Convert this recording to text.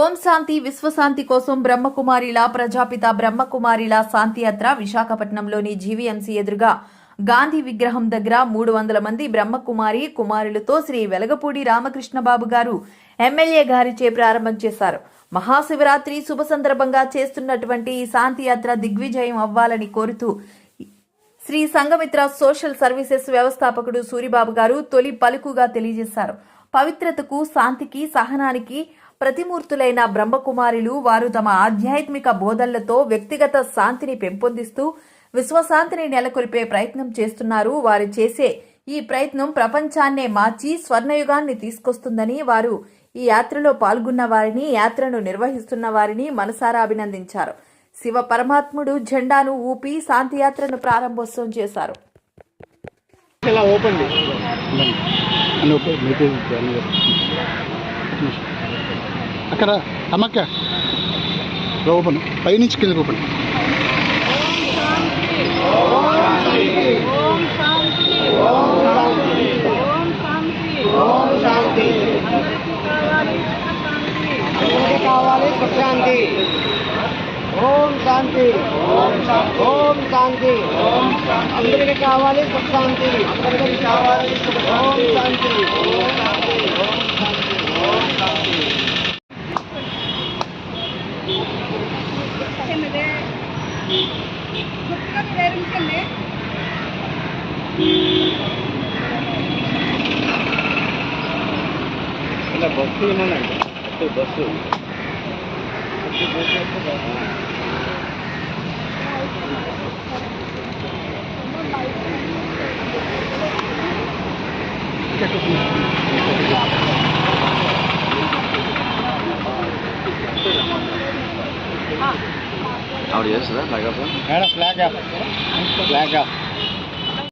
ఓం శాంతి విశ్వశాంతి కోసం బ్రహ్మకుమారిల ప్రజాపిత బ్రహ్మకుమారిల శాంతి యాత్ర విశాఖపట్నంలోని జీవీఎంసీ ఎదురుగా గాంధీ విగ్రహం దగ్గర మూడు వందల మంది బ్రహ్మకుమారి కుమారులతో శ్రీ వెలగపూడి రామకృష్ణబాబు గారు ఎమ్మెల్యే గారిచే ప్రారంభం చేశారు. మహాశివరాత్రి శుభ సందర్భంగా చేస్తున్నటువంటి ఈ శాంతి యాత్ర దిగ్విజయం అవ్వాలని కోరుతూ శ్రీ సంఘమిత్ర సోషల్ సర్వీసెస్ వ్యవస్థాపకుడు సూరిబాబు గారు తొలి పలుకుగా తెలియజేశారు. పవిత్రతకు శాంతికి సహనానికి ప్రతిమూర్తులైన బ్రహ్మకుమారులు వారు తమ ఆధ్యాత్మిక బోధనలతో వ్యక్తిగత శాంతిని పెంపొందిస్తూ విశ్వశాంతిని నెలకొల్పే ప్రయత్నం చేస్తున్నారు. వారు చేసే ఈ ప్రయత్నం ప్రపంచాన్నే మార్చి స్వర్ణయుగాన్ని తీసుకొస్తుందని వారు ఈ యాత్రలో పాల్గొన్న వారిని యాత్రను నిర్వహిస్తున్న వారిని మనసారా అభినందించారు. శివ పరమాత్ముడు జెండాను ఊపి శాంతి యాత్రను ప్రారంభోత్సవం చేశారు. ఓపెన్ అక్కడ అమ్మక్క. ఓపెన్. పైనుంచి కింద రూపను ఓం శాంతి కావాలి సుఖశాంతి. ఓం శాంతి ఓం శాంతి ఓం శాంతి ఓం శాంతి అందరికీ కావాలి సుఖశాంతి అందరికీ కావాలి చెన్నదే గుర్తుగా మీరు ఏరించండి ఇలా బస్సు ఏమన్నాడు బస్సు ఆవిడ చేస్తుందా flag off madam flag off flag off